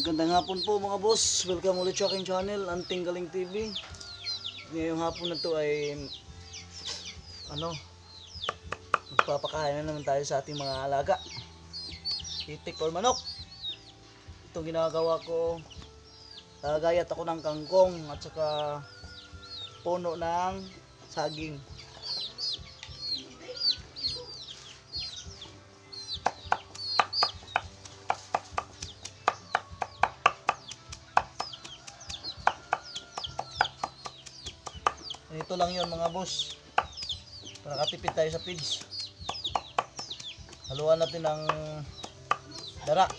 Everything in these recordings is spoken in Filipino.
Magandang hapon po mga boss. Welcome ulit sa aking channel, Anting Galing TV. Ngayong hapon na to ay ano magpapakain na naman tayo sa ating mga alaga. Itik or manok. Itong ginagawa ko gagayat ako ng kangkong at saka puno ng saging. Ganito lang yon mga boss. Para katipid tayo sa feeds. Haluan natin ng darak.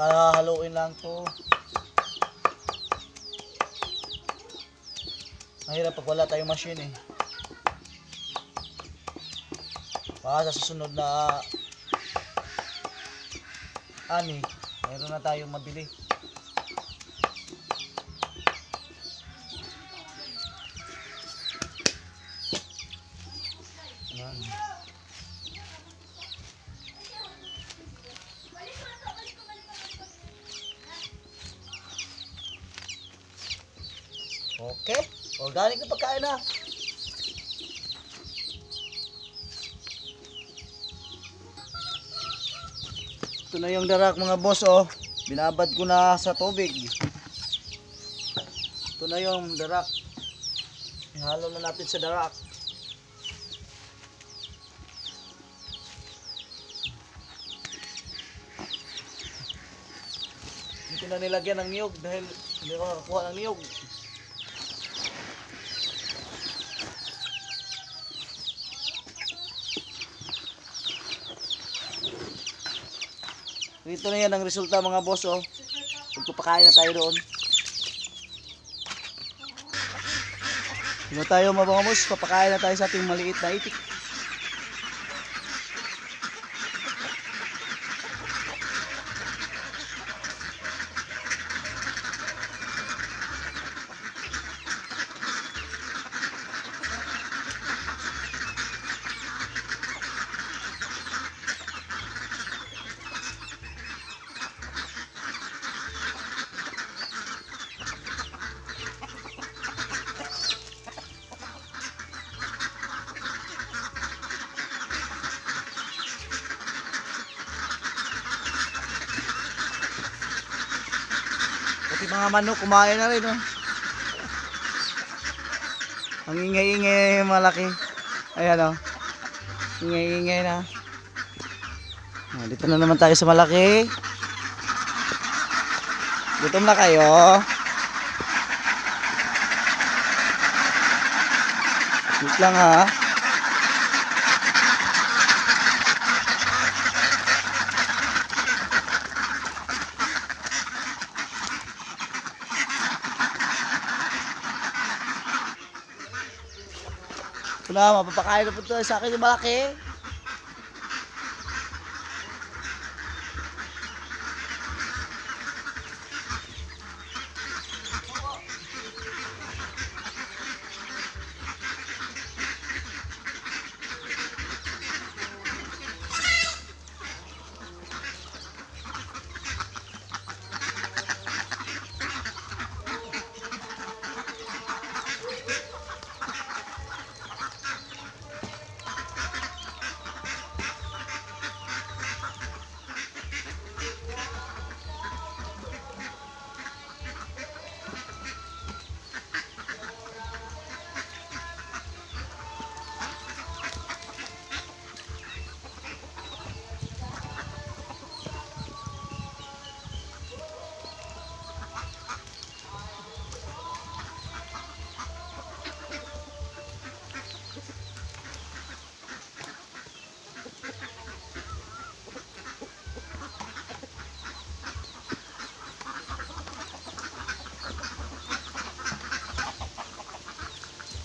Saka haluin lang to. Mahirap pag wala tayong machine eh. Baka sa susunod na ani, mayroon na tayong mabili. Okay. Organic na pagkain na. Ito na yung darak mga boss oh. Binabad ko na sa tubig. Ito na yung darak. Ihalo na natin sa darak. Ko na nilagyan ng niyog dahil hindi ako nakakuha ng niyog. Dito na yan ang resulta mga boss oh. Magpapakain na tayo doon. Dito tayo mga boss, papakain na tayo sa ating maliit na itik. Pati mga manok kumain na rin oh. Ang ingay-ingay malaki. Ayan oh. Ingay-ingay na. Ah, dito na naman tayo sa malaki. Gutom na kayo. Wait lang ha. Na, mapapakain na po ito sa akin yung malaki.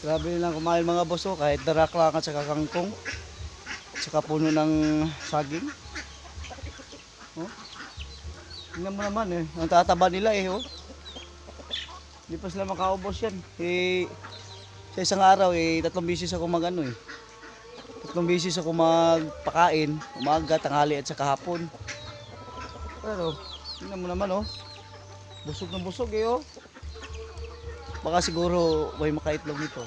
Grabe nilang kumain mga boss oh, kahit darak lang at saka kangkong. At saka puno ng saging. Oh. Tingnan mo naman eh, ang tataba nila eh oh. Hindi pa sila makaubos yan. Eh, sa isang araw eh, tatlong bisis ako mag ano eh. Tatlong bisis ako magpakain, umaga, tanghali at saka hapon. Pero, tingnan mo naman oh. Busog na busog eh oh. Baka siguro may makaitlog nito.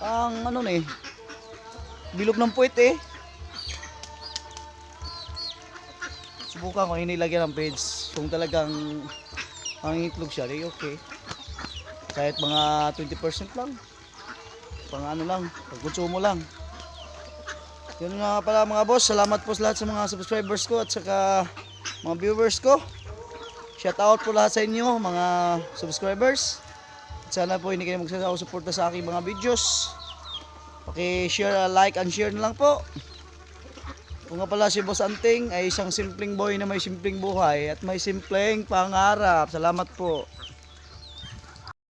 Ang ano na eh. Bilog ng puwet eh. Subukan ko inilagyan ng page. Kung talagang ang itlog siya, eh okay. Kahit mga 20% lang. Pang ano lang, pagkonsumo lang. Yun nga pala mga boss, salamat po sa lahat sa mga subscribers ko at saka mga viewers ko. Shout out po lahat sa inyo mga subscribers. Sana po hindi kayo magsasawa suporta sa aking mga videos. Paki-share, like and share na lang po. Kung nga pala si Boss Anting ay isang simpleng boy na may simpleng buhay at may simpleng pangarap. Salamat po.